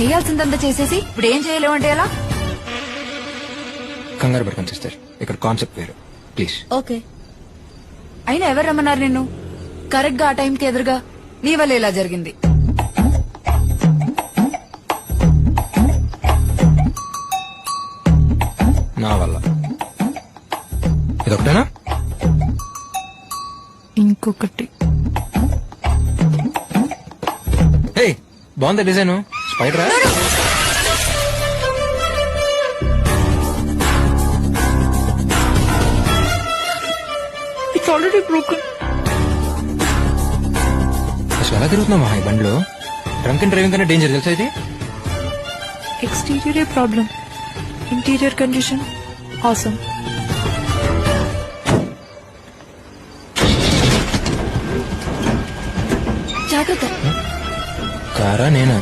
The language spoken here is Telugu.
చేయాల్సిందంతా చేసేసి ఇప్పుడు ఏం చేయలేమంటే ఎలా? కంగారు పడకండి సిస్టర్. ఇక్కడ కాన్సెప్ట్ వేరు. ప్లీజ్. ఓకే. అయినా ఎవరు రమ్మన్నారు నిన్ను? కరెక్ట్గా ఆ టైంకి ఎదురుగా నీ వల్ల ఇలా జరిగింది. నా వల్ల. ఇదొకటేనా ఇంకొకటి. బాగుందా డిజైన్? స్పైడరా? ఇట్స్ ఆల్రెడీ బ్రోకన్ అసలు ఎలా తిరుగుతున్నావు ఈ బండిలో? డ్రంక్ అండ్ డ్రైవింగ్ కన్నా డేంజర్ తెలుసా ఇది? ఎక్స్టీరియరే ప్రాబ్లం ఇంటీరియర్ కండిషన్ ఆసమ్ జాగ్రత్త. కారా నేనా?